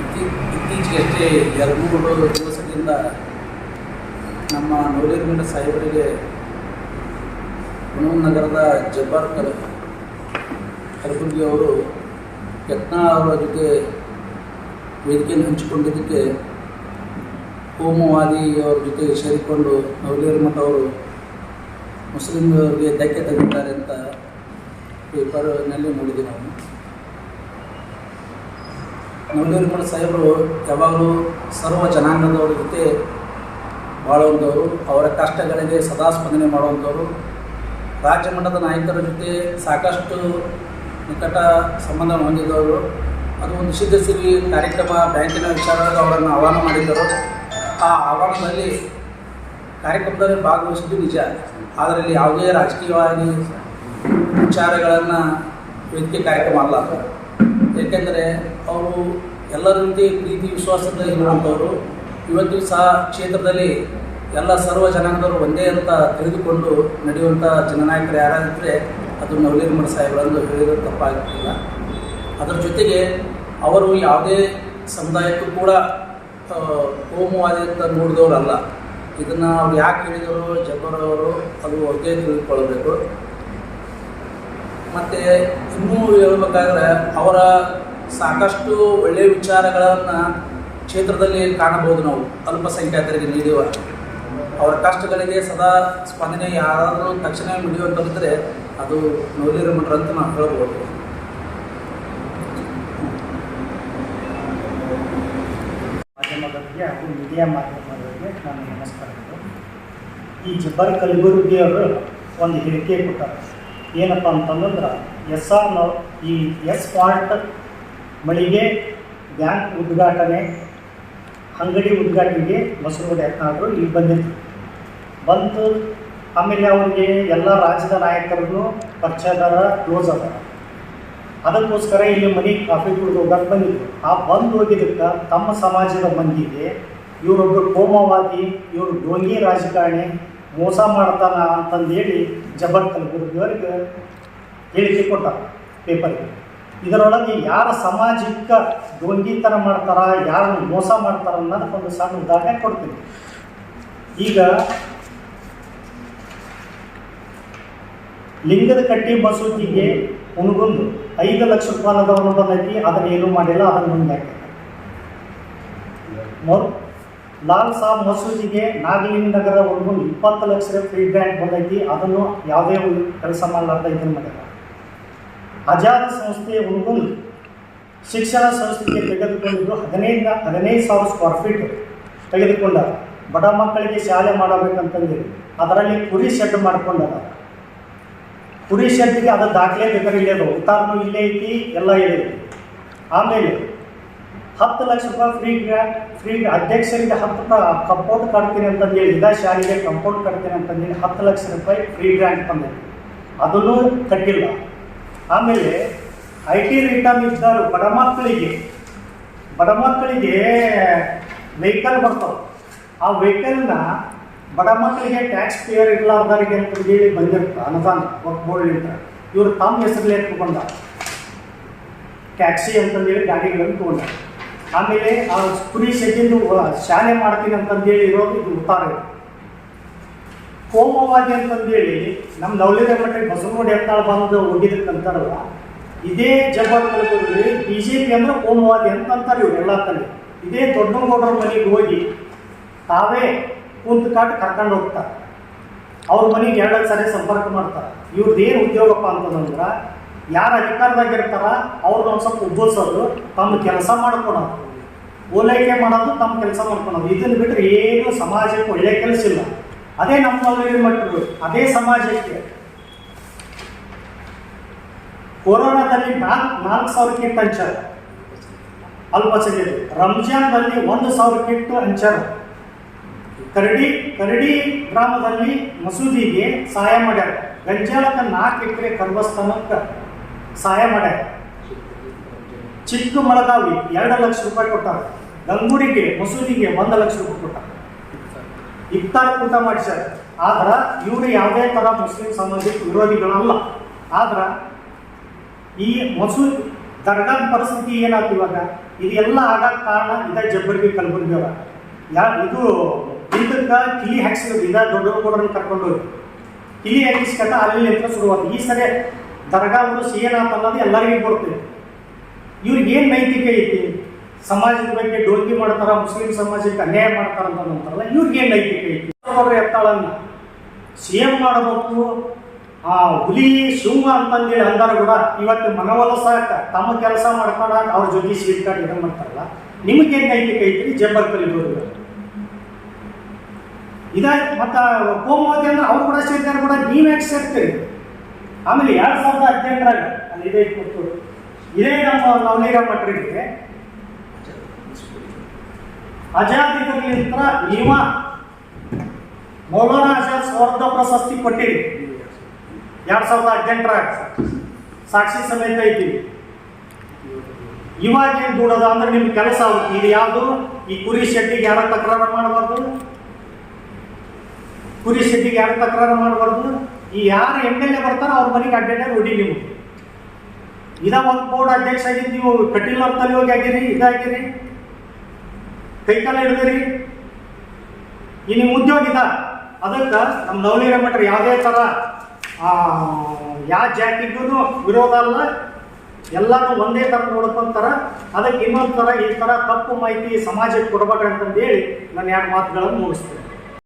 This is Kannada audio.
ಇತ್ತೀ- ಇತ್ತೀಚೆಗಷ್ಟೇ ಎರಡು, ಮೂರು ದಿವಸದಿಂದ ನಮ್ಮ ನವಲೇರುಮಠ ಸಾಹೇಬರಿಗೆ ನಗರದ ಜಬ್ಬಾರ್ ಕಲ ಕಲಬುರ್ಗಿ ಅವರು ಯತ್ನ ಅವರ ಜೊತೆ ವೇದಿಕೆಯನ್ನು ಹಂಚಿಕೊಂಡಿದ್ದಕ್ಕೆ ಕೋಮುವಾದಿ ಅವರ ಜೊತೆ ಸೇರಿಕೊಂಡು ನವಲೇರು ಮಠ ಅವರು ಮುಸ್ಲಿಮರಿಗೆ ಧಕ್ಕೆ ತಂದಿದ್ದಾರೆ ಅಂತ ಪೇಪರ್ನಲ್ಲಿ ನೋಡಿದ್ದೀವಿ ನಾವು. ನವಲೇರು ಮಠ ಸಾಹೇಬರು ಯಾವಾಗಲೂ ಸರ್ವ ಜನಾಂಗದವರ ಜೊತೆ ಬಾಳುವಂಥವರು, ಅವರ ಕಷ್ಟಗಳಿಗೆ ಸದಾ ಸ್ಪಂದನೆ ಮಾಡುವಂಥವರು. ರಾಜ್ಯ ಮಟ್ಟದ ನಾಯಕರ ಜೊತೆ ಸಾಕಷ್ಟು ನಿಕಟ ಸಂಬಂಧ ಹೊಂದಿದ್ದವರು ಅದು ಒಂದು ಸಿದ್ಧಸಿರಿ ಕಾರ್ಯಕ್ರಮ, ಬ್ಯಾಂಕಿನ ವಿಚಾರದಾಗ ಅವರನ್ನು ಆಹ್ವಾನ ಮಾಡಿದ್ದರು. ಆ ಆಹ್ವಾನದಲ್ಲಿ ಕಾರ್ಯಕ್ರಮದಲ್ಲಿ ಭಾಗವಹಿಸಿದ್ದು ನಿಜ. ಅದರಲ್ಲಿ ಯಾವುದೇ ರಾಜಕೀಯವಾಗಿ ವಿಚಾರಗಳನ್ನು ವೇದಿಕೆ ಕಾರ್ಯಕ್ರಮ ಅಲ್ಲ. ಏಕೆಂದರೆ ಅವರು ಎಲ್ಲರಂತೆ ರೀತಿ ಪ್ರೀತಿ ವಿಶ್ವಾಸದ ಇರುವಂಥವರು. ಇವತ್ತು ಸಹ ಕ್ಷೇತ್ರದಲ್ಲಿ ಎಲ್ಲ ಸರ್ವ ಜನಾಂಗದವರು ಒಂದೇ ಅಂತ ತಿಳಿದುಕೊಂಡು ನಡೆಯುವಂಥ ಜನನಾಯಕರು ಯಾರಾದರೆ ಅದು ನವಲೀರ್ ಮಠ ಸಾಹೇಬರಂದು ಹೇಳಿರೋದು ತಪ್ಪಾಗಿಲ್ಲ ಅದರ ಜೊತೆಗೆ ಅವರು ಯಾವುದೇ ಸಮುದಾಯಕ್ಕೂ ಕೂಡ ಕೋಮುವಾದಿ ಅಂತ ನೋಡಿದವರಲ್ಲ. ಇದನ್ನು ಅವ್ರು ಯಾಕೆ ಹೇಳಿದರು, ಜಬ್ಬರವರು, ಅದು ಅವ್ರಿಗೆ ತಿಳಿದುಕೊಳ್ಳಬೇಕು. ಮತ್ತು ಇನ್ನೂ ಹೇಳ್ಬೇಕಾದ್ರೆ ಅವರ ಸಾಕಷ್ಟು ಒಳ್ಳೆಯ ವಿಚಾರಗಳನ್ನು ಕ್ಷೇತ್ರದಲ್ಲಿ ಕಾಣಬಹುದು ನಾವು. ಅಲ್ಪಸಂಖ್ಯಾತರಿಗೆ ನೀಡುವ ಅವರ ಕಷ್ಟಗಳಿಗೆ ಸದಾ ಸ್ಪಂದನೆ ಯಾರಾದರೂ ತಕ್ಷಣ ಮಿಡಿಯುವಂಥದ್ದಿದ್ದರೆ ಅದು ನೋಲಿರ ಮಠ ಅಂತ ನಾವು ಹೇಳ್ಬೋದು. ಹಾಗೂ ಮೀಡಿಯಾ ಮಾಧ್ಯಮದವರಿಗೆ ನಾನು ನಮಸ್ಕಾರಗಳು ಈ ಜಬ್ಬರ್ ಕಲಬುರ್ಗಿಯವರು ಒಂದು ಹೇಳಿಕೆ ಕೊಟ್ಟಾರೆ. ಏನಪ್ಪ ಅಂತಂದ್ರೆ ಎಸ್ ಆರ್ ನೋ ಈ ಎಸ್ ಪಾರ್ಟ್ ಮಳಿಗೆ ಬ್ಯಾಂಕ್ ಉದ್ಘಾಟನೆ, ಅಂಗಡಿ ಉದ್ಘಾಟನೆಗೆ ಮೊಸರು ಯತ್ನಾದರು ಇಲ್ಲಿ ಬಂದಿದ್ರು ಬಂತು, ಆಮೇಲೆ ಅವ್ರಿಗೆ ಎಲ್ಲ ರಾಜ್ಯದ ನಾಯಕರನ್ನು ಪರಿಚಯದಾರ ಕ್ಲೋಸ್ ಅದ. ಅದಕ್ಕೋಸ್ಕರ ಇಲ್ಲಿ ಮನೆ ಕಾಫಿ ಕುಡಿದು ಹೋಗಕ್ಕೆ ಬಂದಿದ್ರು. ಆ ಬಂದು ಹೋಗಿದ್ದಕ್ಕೆ ತಮ್ಮ ಸಮಾಜದ ಮಂದಿಗೆ ಇವರೊಬ್ಬರು ಕೋಮವಾದಿ ಇವರು ಡೋಂಗಿ ರಾಜಕಾರಣಿ ಮೋಸ ಮಾಡ್ತಾನ ಅಂತಂದೇಳಿ ಜಬರ್ ಕಲಬುರ್ಗಿಯವ್ರಿಗೆ ಹೇಳಿಕೆ ಕೊಟ್ಟ ಪೇಪರ್ಗೆ ಇದರೊಳಗೆ ಯಾರ ಸಾಮಾಜಿಕ ಡೋಂಗಿತನ ಮಾಡ್ತಾರ ಯಾರು ಮೋಸ ಮಾಡ್ತಾರ ಅನ್ನೋದಕ್ಕೊಂದು ಸಣ್ಣ ಉದಾಹರಣೆ ಕೊಡ್ತೀನಿ. ಈಗ ಲಿಂಗದ ಕಟ್ಟಿ ಮಸೂದಿಗೆ ಉಣಗುಂದು ಐದು ಲಕ್ಷ ರೂಪಾಯಿದವನು ಬಂದೈತಿ, ಅದನ್ನ ಏನೂ ಮಾಡಿಲ್ಲ, ಅದನ್ನ ಮುಂದೆ ಮೊದ್ ಲಾಲ್ ಸಾಬ್ ಮಸೂದಿಗೆ ನಾಗಲಿಂಗ ನಗರ ಉಣಗುಂದು ಇಪ್ಪತ್ತು ಲಕ್ಷ ಫ್ರೀ ಗ್ರ್ಯಾಂಟ್ ಬಂದೈತಿ. ಅದನ್ನು ಯಾವುದೇ ಒಂದು ಕೆಲಸ ಮಾಡಲಾರ್ದ ಇದನ್ನು ಮಾಡ್ಯಾರ. ಆಜಾದ್ ಸಂಸ್ಥೆ ಒಂದು ಶಿಕ್ಷಣ ಸಂಸ್ಥೆಗೆ ತೆಗೆದುಕೊಂಡಿದ್ದು ಹದಿನೈದು ಹದಿನೈದು ಸಾವಿರ ಸ್ಕ್ವೇರ್ ಫೀಟ್ ತೆಗೆದುಕೊಂಡ ಬಡ ಮಕ್ಕಳಿಗೆ ಶಾಲೆ ಮಾಡಬೇಕಂತಂದು ಅದರಲ್ಲಿ ಕುರಿ ಶೆಡ್ ಮಾಡ್ಕೊಂಡಾರ. ಕುರಿ ಶೆಡ್ಗೆ ಅದು ದಾಖಲೆ ಬೇಕಾದ್ರೆ ಇಲ್ಲೇ ಉತ್ತಾರನು ಇಲ್ಲೇ ಐತಿ, ಎಲ್ಲ ಇದೆ ಆಮೇಲೆ ಹತ್ತು ಲಕ್ಷ ರೂಪಾಯಿ ಫ್ರೀ ಗ್ರಾ- ಫ್ರೀ ಅಧ್ಯಕ್ಷರಿಗೆ ಹತ್ತು ಕಂಪೌಂಡ್ ಕಟ್ತೀನಿ ಅಂತಂದೇಳಿ ಇದ ಶಾಲೆಗೆ ಕಂಪೌಂಡ್ ಕಟ್ತೀನಿ ಅಂತಂದೇಳಿ ಹತ್ತು ಲಕ್ಷ ರೂಪಾಯಿ ಫ್ರೀ ಗ್ರ್ಯಾಂಟ್ ಬಂದೆ ಅದನ್ನು ಕಟ್ಟಿಲ್ಲ. ಆಮೇಲೆ ಐ ಟಿ ರಿಟರ್ನ್ ಇದ್ದರು, ಬಡ ಮಕ್ಕಳಿಗೆ ಬಡ ಮಕ್ಕಳಿಗೆ ವೆಹಿಕಲ್ ಬರ್ತಾವೆ. ಆ ವೆಹಿಕಲ್ನ ಬಡ ಮಕ್ಕಳಿಗೆ ಟ್ಯಾಕ್ಸ್ ಪೇಯರ್ ಅಂತ ಹೇಳಿ ಬಂದಿರುತ್ತೆ ಅನುದಾನ ವರ್ಕ್ ಬೋರ್ಡ್ಲಿಂದ ಇವರು ತಮ್ಮ ಹೆಸರಲ್ಲಿ ಎತ್ಕೊಂಡ ಟ್ಯಾಕ್ಸಿ ಅಂತಂದೇಳಿ ಗಾಡಿಗಳನ್ನು ತಗೊಂಡ ಆಮೇಲೆ ಆ ಕುರಿ ಶೆಡ್ಡಿಂದು ಶಾಲೆ ಮಾಡ್ತೀನಿ ಅಂತಂದೇಳಿ ಇರೋದು ಇದು ಉತ್ತಾರ. ಕೋಮವಾದಿ ಅಂತಂದೇಳಿ ನಮ್ಮ ನವಲಿದ ಮಟ್ಟಿಗೆ ಬಸವನಗುಡಿ ಎತ್ತಾಳ ಬಂದು ಹೋಗಿದ್ದಕ್ಕಂತಾರಲ್ಲ ಇದೇ ಜಬ್ಬರ್ ಬಿ ಜೆ ಪಿ ಅಂದ್ರೆ ಕೋಮವಾದಿ ಅಂತ ಅಂತಾರೆ ಇವ್ರು ಎಲ್ಲ ತಲೆ ಇದೇ ದೊಡ್ಡಗೌಡರ ಮನೆಗೆ ಹೋಗಿ ತಾವೇ ಕುಂತು ಕಾಟ್ ಕರ್ಕೊಂಡು ಹೋಗ್ತಾರೆ. ಅವ್ರ ಮನೆಗೆ ಎರಡು ಸರಿ ಸಂಪರ್ಕ ಮಾಡ್ತಾರೆ. ಇವ್ರದ್ದು ಏನು ಉದ್ಯೋಗಪ್ಪ ಅಂತಂದ್ರೆ, ಯಾರು ಅಧಿಕಾರದಾಗಿರ್ತಾರ ಅವ್ರನ್ನ ಒಂದು ಸ್ವಲ್ಪ ಉಬ್ಬಸೋದು ತಮ್ಮ ಕೆಲಸ ಮಾಡ್ಕೊಳೋದು. ಓಲೈಕೆ ಮಾಡೋದು ತಮ್ಮ ಕೆಲಸ ಮಾಡ್ಕೊಳೋದು. ಇದನ್ನು ಬಿಟ್ಟರೆ ಏನು ಸಮಾಜಕ್ಕೆ ಒಳ್ಳೆ ಕೆಲಸ ಇಲ್ಲ. ಅದೇ ನಮ್ಮ ಮಟ್ಟರು ಅದೇ ಸಮಾಜಕ್ಕೆ. ಕೊರೋನಾದಲ್ಲಿ ನಾಲ್ಕು ನಾಲ್ಕು ಸಾವಿರ ಕಿಟ್ ಹಂಚಾರ ಅಲ್ಪಸಂಖ್ಯಾತರು ರಂಜಾನ್ದಲ್ಲಿ ಒಂದು ಸಾವಿರ ಕಿಟ್ ಹಂಚಾರ ಕರಡಿ ಕರಡಿ ಗ್ರಾಮದಲ್ಲಿ ಮಸೂದಿಗೆ ಸಹಾಯ ಮಾಡ್ಯಾರ. ಗಂಜಾಳಕ್ಕೆ ನಾಲ್ಕು ಎಕರೆ ಕರ್ಮಸ್ಥಾನಕ್ಕೆ ಸಹಾಯ ಮಾಡ್ಯಾರ. ಚಿಕ್ಕ ಮಳಗಾವಿ ಎರಡು ಲಕ್ಷ ರೂಪಾಯಿ ಕೊಟ್ಟಾರ. ಗಂಗೂರಿಗೆ ಮಸೂದಿಗೆ ಒಂದು ಲಕ್ಷ ರೂಪಾಯಿ ಕೊಟ್ಟ. ಇಫ್ತಾರ್ ಊಟ ಮಾಡಿಸ್ಯಾರ. ಆದ್ರ ಇವರು ಯಾವುದೇ ತರ ಮುಸ್ಲಿಂ ಸಮಾಜಕ್ಕೆ ವಿರೋಧಿಗಳಲ್ಲ. ಆದ್ರ ಈ ಮಸೂದ್ ದರ್ಗಾದ ಪರಿಸ್ಥಿತಿ ಏನಾಯ್ತು ಇವಾಗ? ಇದೆಲ್ಲ ಆಗಕ್ಕೆ ಕಾರಣ ಇದ ಜಬ್ಬರ್ಗಿ ಕಲಬುರ್ಗಿ ಅವ ಯಾ, ಇದು ಇದಕ್ಕೆ ಕಿಲಿ ಹಾಕ್ಸಿದ್ರು. ಇದ ದೊಡ್ಡ ಕೊಡ್ರನ್ನ ಕರ್ಕೊಂಡು ಕಿಲಿ ಹಾಕಿಸ್ಕೊಂಡ ಅಲ್ಲಿ ನಿಂತ ಶುರುವಾದ ಈ ಸರಿ ದರ್ಗಾ ಉರುಸ್ ಏನಾಯ್ತು ಅನ್ನೋದು ಎಲ್ಲರಿಗೂ ಬರ್ತದೆ ಇವ್ರಿಗೆ ಏನು ನೈತಿಕ ಐತಿ? ಸಮಾಜದ ಬಗ್ಗೆ ಡೋಂಗಿ ಮಾಡ್ತಾರ, ಮುಸ್ಲಿಂ ಸಮಾಜಕ್ಕೆ ಅನ್ಯಾಯ ಮಾಡ್ತಾರ ಅಂತ ಅಂತಾರಲ್ಲ, ಇವ್ರಿಗೆ ಏನು ನೈತಿಕೆ ಐತಿ ಎತ್ತಾಳನ್ನ. ಸಿ ಎಂ ಮಾಡಬೇಕು, ಆ ಹುಲಿ ಶಿವ ಅಂತಂದೇಳಿ ಅಂದಾರ ಕೂಡ ಇವತ್ತು ಮನವೊಲಸಾಕ ತಮ್ಮ ಕೆಲಸ ಮಾಡ್ಕೊಂಡ ಅವ್ರ ಜೊತೆ ಸೀಟ್ಕಾಟ್ ಇದನ್ನ ಮಾಡ್ತಾರಲ್ಲ ನಿಮಗೇನು ನೈತಿಕ ಐತ್ರಿ ಜಬ್ಬರ್ ಕಲಿಬೋದು ಇದ ಮತ್ತು ಕೋಮವತಿ ಅಂದ್ರೆ ಅವ್ರು ಕೂಡ ಸೇರ್ತಾರೆ ಕೂಡ, ನೀವು ಯಾಕೆ ಸೇರ್ತೀರಿ? ಆಮೇಲೆ ಎರಡು ಸಾವಿರದ ಹದಿನೆಂಟರಾಗ, ಅಲ್ಲಿ ಇದೆ ಕೊಟ್ಟು ಇದೇ ನಮ್ಮ ನವನೀರ ಮಠರಿಗೆ ಅಜಾದಿಗಳಿಂದ ನೀವ ಮೌಲಾನಾ ಆಜಾದ್ ಸ್ವರ್ಧ ಪ್ರಶಸ್ತಿ ಕೊಟ್ಟಿರಿ. ಎರಡ್ ಸಾವಿರದ ಹದಿನೆಂಟರಾಗ ಸಾಕ್ಷಿ ಸಮೇತ ಐತಿ. ಇವಾಗ ಏನ್ ದೂಡದ ಅಂದ್ರೆ ನಿಮ್ ಕೆಲಸ ಆಗುತ್ತೆ ಇದು ಯಾವುದು? ಈ ಕುರಿ ಶೆಟ್ಟಿಗೆ ಯಾರ ತಕರಾರು ಮಾಡಬಾರ್ದು? ಕುರಿ ಶೆಟ್ಟಿಗೆ ಯಾರು ತಕರಾರು ಮಾಡಬಾರ್ದು? ಈ ಯಾರು ಎಂ ಎಲ್ ಎ ಬರ್ತಾರೋ ಅವ್ರ ಮನೆಗೆ ಅಡ್ಡಾಡ ಹೊಡಿ ನೀವು. ಇದ ಒಂದು ಬೋರ್ಡ್ ಅಧ್ಯಕ್ಷ ಆಗಿದ್ದು ನೀವು ಕಟೀಲ್ ತಲೆ ಹೋಗಿ ಆಗಿರಿ, ಇದಾಗಿರಿ. ಕೈಕಾಲ ಹಿಡಿದ್ರಿ ಈ ನಿಮ್ಮ ಉದ್ಯೋಗ ಇದ? ಅದಕ್ಕೆ ನಮ್ಮ ನವನೀರ ಮಠರು ಯಾವುದೇ ಥರ ಯಾವ ಜಾತಿಗೂ ವಿರೋಧ ಅಲ್ಲ ಎಲ್ಲರೂ ಒಂದೇ ಥರ ನೋಡ್ಕೊಂತಾರ. ಅದಕ್ಕೆ ಇನ್ನೊಂದು ಥರ ಈ ಥರ ತಪ್ಪು ಮಾಹಿತಿ ಸಮಾಜಕ್ಕೆ ಕೊಡ್ಬೇಕಂತಂದು ಹೇಳಿ ನಾನು ಎರಡು ಮಾತುಗಳನ್ನು ಮುಗಿಸ್ತೇನೆ.